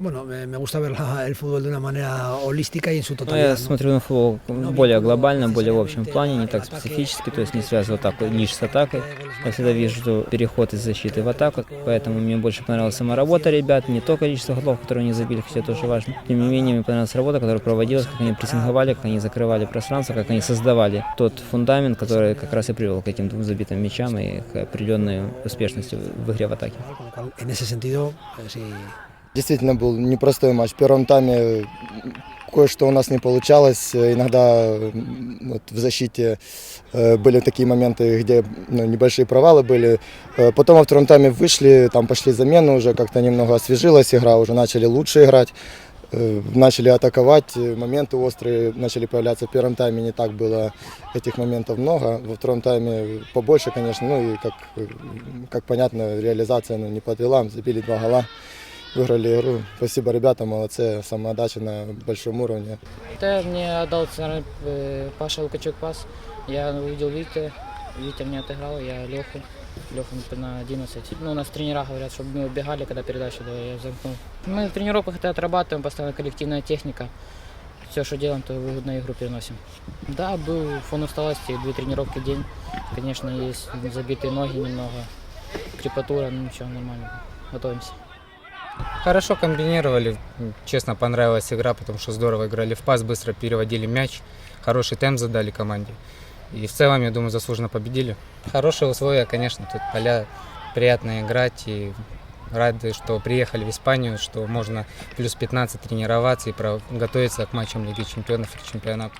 Bueno, me, me gusta ver la- el fútbol de una manera holística y en su Ну, totalidad. я ¿no? смотрю на футбол более глобально, более в общем плане, не так специфически, то есть не связываю атаку лишь с атакой. Я всегда вижу переход из защиты в атаку, поэтому мне больше понравилась сама работа ребят, не то количество голов, которые они забили, хотя тоже важно. Тем не менее, мне понравилась работа, которая проводилась, как они прессинговали, как они закрывали пространство, как они создавали тот фундамент, который как раз и привел к этим двум забитым мячам и к определенной успешности в игре в атаке. En ese sentido, Действительно был непростой матч. В первом тайме кое-что у нас не получалось. Иногда м, вот, в защите э, были такие моменты, где ну, небольшие провалы были. Э, Потом во втором тайме вышли, там пошли замены, уже как-то немного освежилась игра, уже начали лучше играть. Э, Начали атаковать, э, моменты острые начали появляться. В первом тайме не так было этих моментов много, во втором тайме побольше, конечно. Ну и как, э, как понятно, реализация ну, не подвела, забили два гола выиграли игру. Спасибо ребятам, молодцы, самоотдача на большом уровне. Да, мне отдал, наверное, э, Паша Лукачук пас. Я увидел Витя, Витя мне отыграл, я Леху. Леху на 11. Ну, у нас тренера говорят, чтобы мы убегали, когда передачу дали, я замкнул. Мы в тренировках это отрабатываем, постоянно коллективная техника. Все, что делаем, то на игру переносим. Да, был фон усталости, две тренировки в день. Конечно, есть забитые ноги немного, крепатура, ну ничего, нормально. Готовимся. Хорошо комбинировали. Честно, понравилась игра, потому что здорово играли в пас, быстро переводили мяч, хороший темп задали команде. И в целом, я думаю, заслуженно победили. Хорошие условия, конечно, тут поля приятно играть. И рады, что приехали в Испанию, что можно плюс 15 тренироваться и готовиться к матчам Лиги Чемпионов и чемпионату.